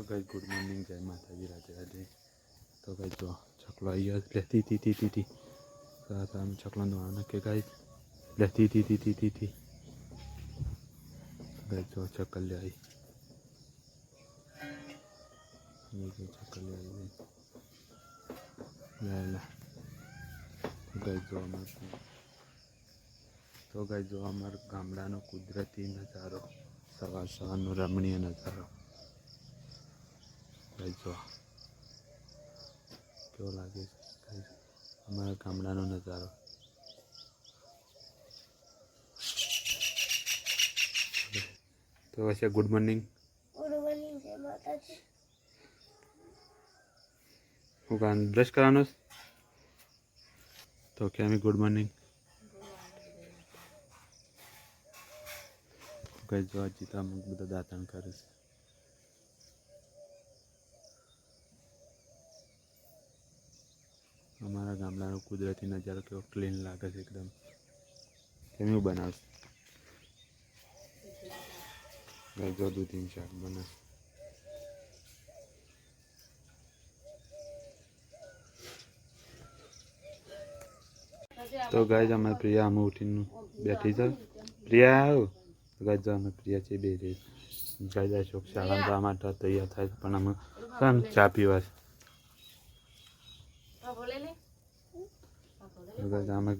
તો કઈ good morning જય માતાજી, રાધે રાધે. તો કઈ જો ચકલો અહીંયા લેતી તી તી તી તી સરસ આમ ચકલાનું આનંદ લેતી તી તી તી તી તી કઈ જો ચકલ લે આવી ચકલ લે આવી લે લે. કઈ જો અમારું તો કઈ જો અમારા ગામડાનો કુદરતી નજારો સવાર સવારનો રમણીય નજારો. જો. કેવો લાગે છે? અમારા ગામડાનો નજારો. તો હશે ગુડ મોર્નિંગ. હું કાન બ્રશ કરવાનો? તો અમે ગુડ મોર્નિંગ. કઈ જો જીતા અમુક બધા દાંતણ કરે છે. અમારા ગામડાનો કુદરતી નજારો કેવો ક્લીન લાગે છે એકદમ. કેમનું બનાવશે જો દૂધીનું શાક બને તો ગાય અમે પ્રિયા, અમે ઉઠીને બેઠી છે. પ્રિયા, આવ. તો ગાય જો અમે પ્રિયા છે બે રહી ગાય જાય છોક શાળા જવા માટે તૈયાર થાય પણ અમે કેમ ચા પીવા છે. તો આમાં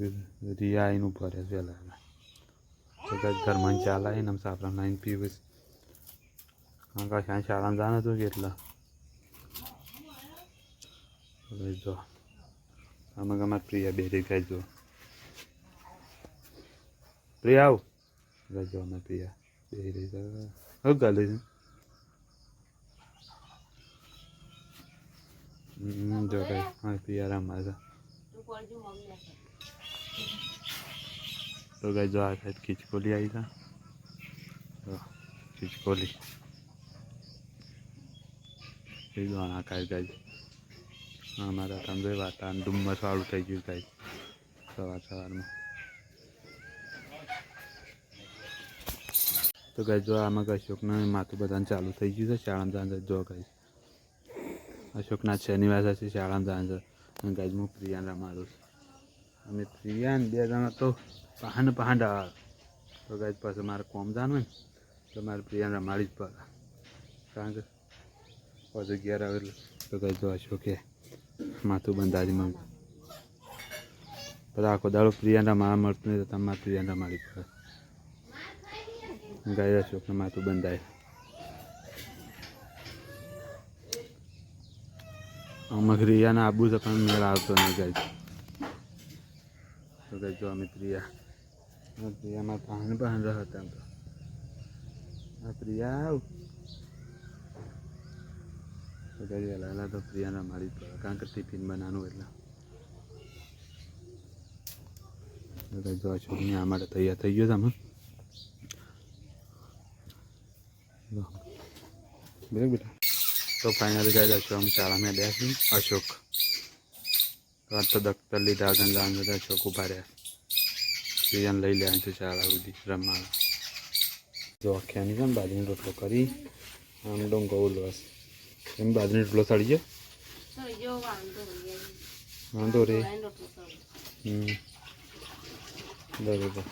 રિયા આવીને ઊભા રહે વહેલા તો ગાય ઘરમાં ચા લાવીને અમે સાપરા નાઈને પીવું કારણ કે ત્યાં શાળામાં એટલા તો ગાય જો અમે અમારા પ્રિયા બે રહી જો પ્રિયા આવ જો અમે પ્રિયા બે રહી હવે ગાલે છે જો કઈ હા પ્રિયા રામ છે તો ગાય જો આ સાઈડ ખીચકોલી આવી જા, ખીચકોલી. એ જો ગાય અમારા તમને વાતાવરણ ડુમ્મસ વાળું થઈ ગયું કાંઈ સવાર સવારમાં. તો ગાય જો અશોકને માથું બધાને ચાલુ થઈ ગયું છે, શાળામાં જાણ જો ગાય અશોકના શનિવાર છે, શાળામાં જાણ છે હું પ્રિયાને રમાડું છું. અમે પ્રિયાને બે જણા તો પહાડ પહાડ આવે તો ગાય પાસે મારે કોમ જાણવું ને, તો મારે પ્રિયાન રમાડી જ પડે કારણ કે પછી ઘેર આવેલું તો ગાય છો કે માથું બંધાજી મમ્મી બધા આખો દાડો પ્રિયાના મારા મળતું નહીં તો તમારે પ્રિયાન રમાડી પડે. ગાય અશોકને માથું બંધાય. અમુક રિયાને આબુ છે પણ મેળ આવતો નહીં ગાય તો ગાય જો અમે પ્રિયા પ્રિયામાં ભાન પાહન હતા તો. પ્રિયા તો ગાય તો પ્રિયાના મારી પડે કારણ કે ટિફિન બનાવવાનું એટલે. તો ગાય જો છોકરી આ તૈયાર થઈ ગયો તમે બેટા. તો ફાઇનલી ગાય અશોક અમે શાળામાં બેસી અશોક તો દફતર લીધા ગંગા બધા અશોક ઊભા રહ્યા સિઝન લઈ લેવાનું છે શાળા સુધી રમવા જો આખ્યાની છે બાજરીનો રોટલો કરી આમ ડોંગો ઉલવાસ એમ બાજરીનો રોટલો સળી ગયો વાંધો રે હમ બરોબર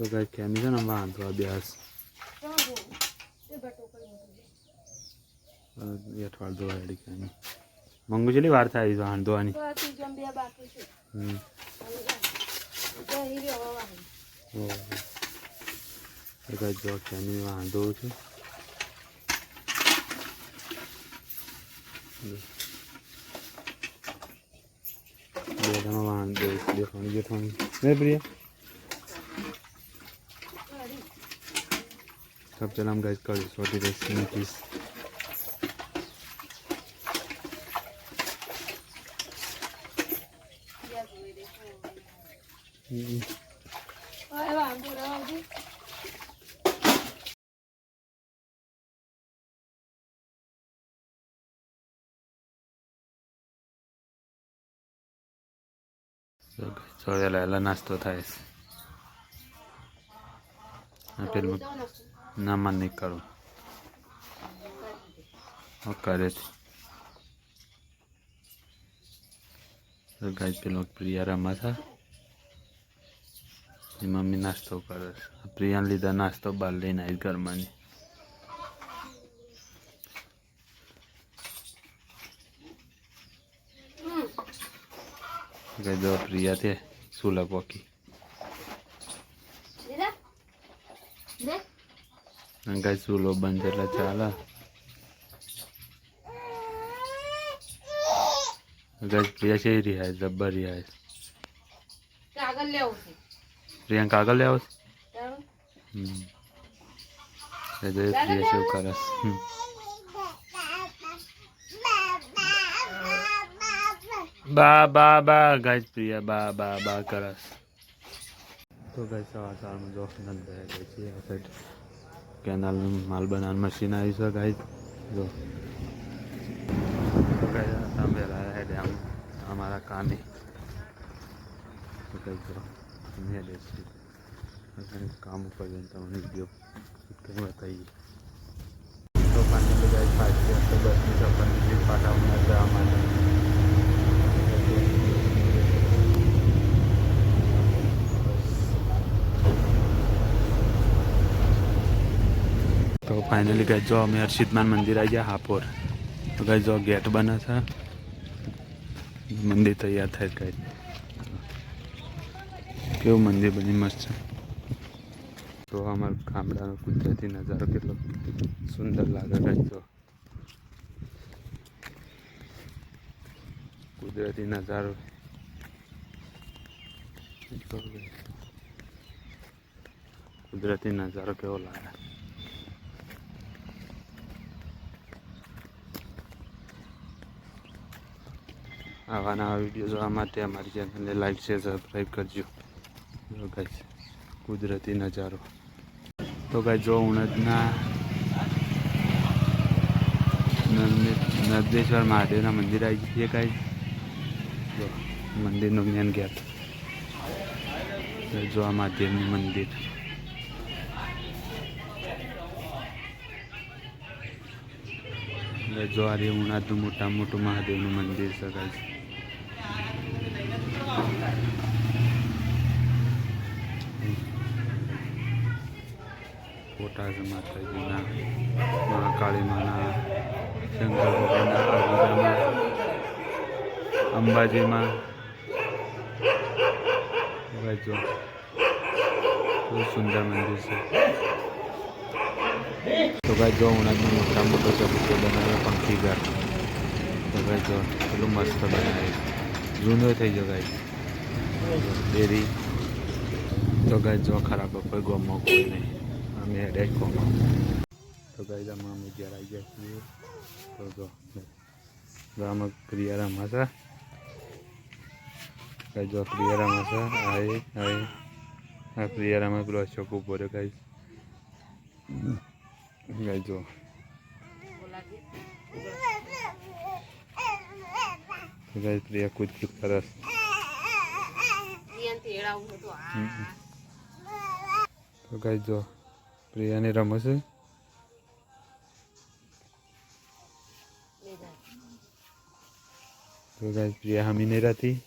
તો કઈ કેમ છે ને વાંધો અભ્યાસ અઠવાડ ધોવાડી કેમી મંગુ છેલી વાર થાય. તો છું જો કેમી વાંધો છે બે જણા વાંધો દેખાણી જેઠાણી ને પ્રિયા طب سلام جايز كويس ودي بس نكيس થોડે વહેલા નાસ્તો થાય છે પેલું ના મન નહીં કરું છે ગાય પેલો પ્રિયા રમા છે એ મમ્મી નાસ્તો કરે છે. પ્રિયાને લીધા નાસ્તો બહાર લઈને આવી ઘરમાં ગાય જો પ્રિયા તે સુલભ પોકી ગાય સુલો બંધ એટલે ચાલે ગાય પ્રિયા છે રિહાય જબ્બર રિહાય કાગળ લેવું છે પ્રિયાંકા આગળ લેવો છે તારું? હમ એ જોઈએ પ્રિયા છે હમ. બા બા બા ગાય પ્રિયા બા બા બા કરે તો ગાય સવાર સવારમાં જોશ ગઈ છે સાઈડ કેનાલનું માલ બનાવવાનું મશીન આવી છે ગાઈ જો. તમે રહ્યા ડેમ. અમારા કામે. અને કામ ઉપર જઈને તમને વીડિયો કંઈ બતાવીએ. તો ફાઇનલી પાછી આપણે બસની સફર જવા માટે તો ફાઇનલી ગઈ જો અમે હર્ષિતમાન મંદિર આવી ગયા, હાપોર. તો ગાય જો ગેટ બને છે. મંદિર તૈયાર થાય ગઈ કેવું મંદિર બની મસ્ત છે. તો અમારા ગામડાનો કુદરતી નજારો કેટલો સુંદર લાગે ગઈ જો. કુદરતી નજારો. કુદરતી નજારો કેવો લાગે? આવા નવા વીડિયો જોવા માટે અમારી ચેનલને લાઈક, શેર સબસ્ક્રાઈબ કરજો. ગાઈસ, કુદરતી નજારો. તો ગાઈ જો ઉણદના નર્દેશ્વર મહાદેવના મંદિર આવી જઈએ કાંઈ જો, મંદિરનું જ્ઞાન ગયા જો આ મહાદેવનું મંદિર. જો આ રહ્યું ઉનાદનું મોટા મોટું મહાદેવનું મંદિર છે ગાઈસ. ફોટા છે માતાજીના મહાકાળી માના શંકર ભગવાનના અંબાજીમાં બહુ સુંદર મંદિર છે. તો ભાઈ જો ઉનાદનો મોટા મોટો ચબુકો બનાવ્યો, પંખી ઘર. તો ભાઈ જો પેલું મસ્ત બનાવ્યું. જૂનો થઈ ગયો ગાય ડેરી. તો ગાય જો, ખરાબ કોઈ ગમો, કોઈ નહીં. અમે હેડે ગોમાં તો ગાય આમાં અમે ઘેર આવી ગયા છીએ. તો જો આમાં પ્રિયા રમાશે ગાય જો પ્રિયા રમાશે આય આય આ પ્રિયા રમા પેલો અશોક ઊભો રહ્યો ગાય ગાય જો. ગાય પ્રિયા કૂદ કૂદ કરસ હતું. તો ગાય જો. પ્રિયાને રમશે તો ગાય પ્રિયા હમી નહીં રહેતી.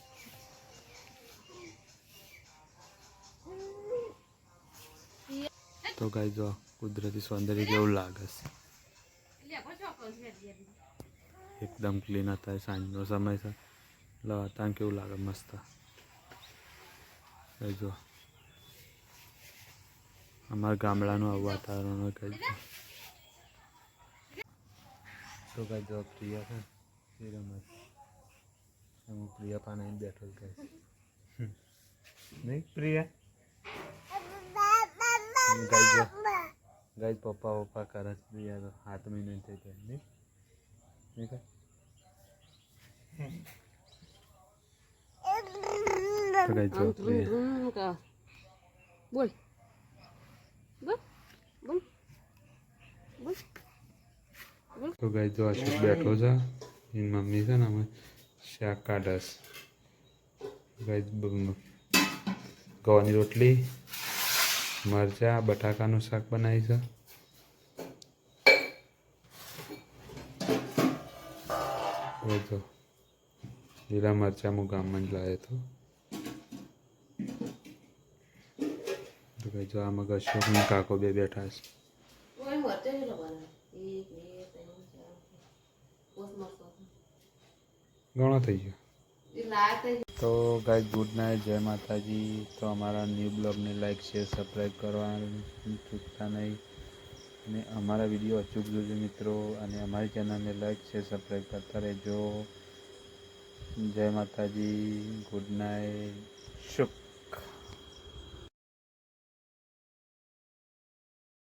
તો ગાય જો, કુદરતી સૌંદર્ય કેવું લાગે છે. એકદમ ક્લીન હતા સાંજનો સમય છે. એટલે વાતાવરણ કેવું લાગે? મસ્ત. જો અમારા ગામડાનું આવું વાતાવરણ કઈ. તો કઈ જો પ્રિયા છે એ રમત હું પ્રિયા પાને બેઠો કઈ નહીં પ્રિયા? ગાય પપ્પા પપ્પા કરે છે પ્રિયા તો હાથ મહિને થઈ જાય. નહીં? નહીં કાંઈ? તો જો પ્રિયા. બોલ બોલ બોલ તો ગાય જો અશોક બેઠો છે? એની મમ્મી છે ને અમે શાક કાઢસ ગાય ગવાની રોટલી, મરચા, બટાકાનું શાક બનાવી છે. તો લીલા મરચાં હું ગામમાં જ લાવ્યો હતો. તો જો આમાં ને કાકો બે બેઠા છે ઓય મરચા કેટલા બનાવે એક બે ત્રણ ચાર પાંચ મસ્ત ઘણો થઈ ગયો. તો તો ગાય ગુડ નાઇટ જય માતાજી. તો અમારા ન્યૂ બ્લોગને લાઈક શેર સબસ્ક્રાઈબ કરવાનું ચૂકતા નહીં. અને અમારા વીડિયો અચૂક જોજો મિત્રો. અને અમારી ચેનલને લાઈક શેર સબસ્ક્રાઈબ કરતા રહેજો. જય માતાજી ગુડ નાઇટ શુભ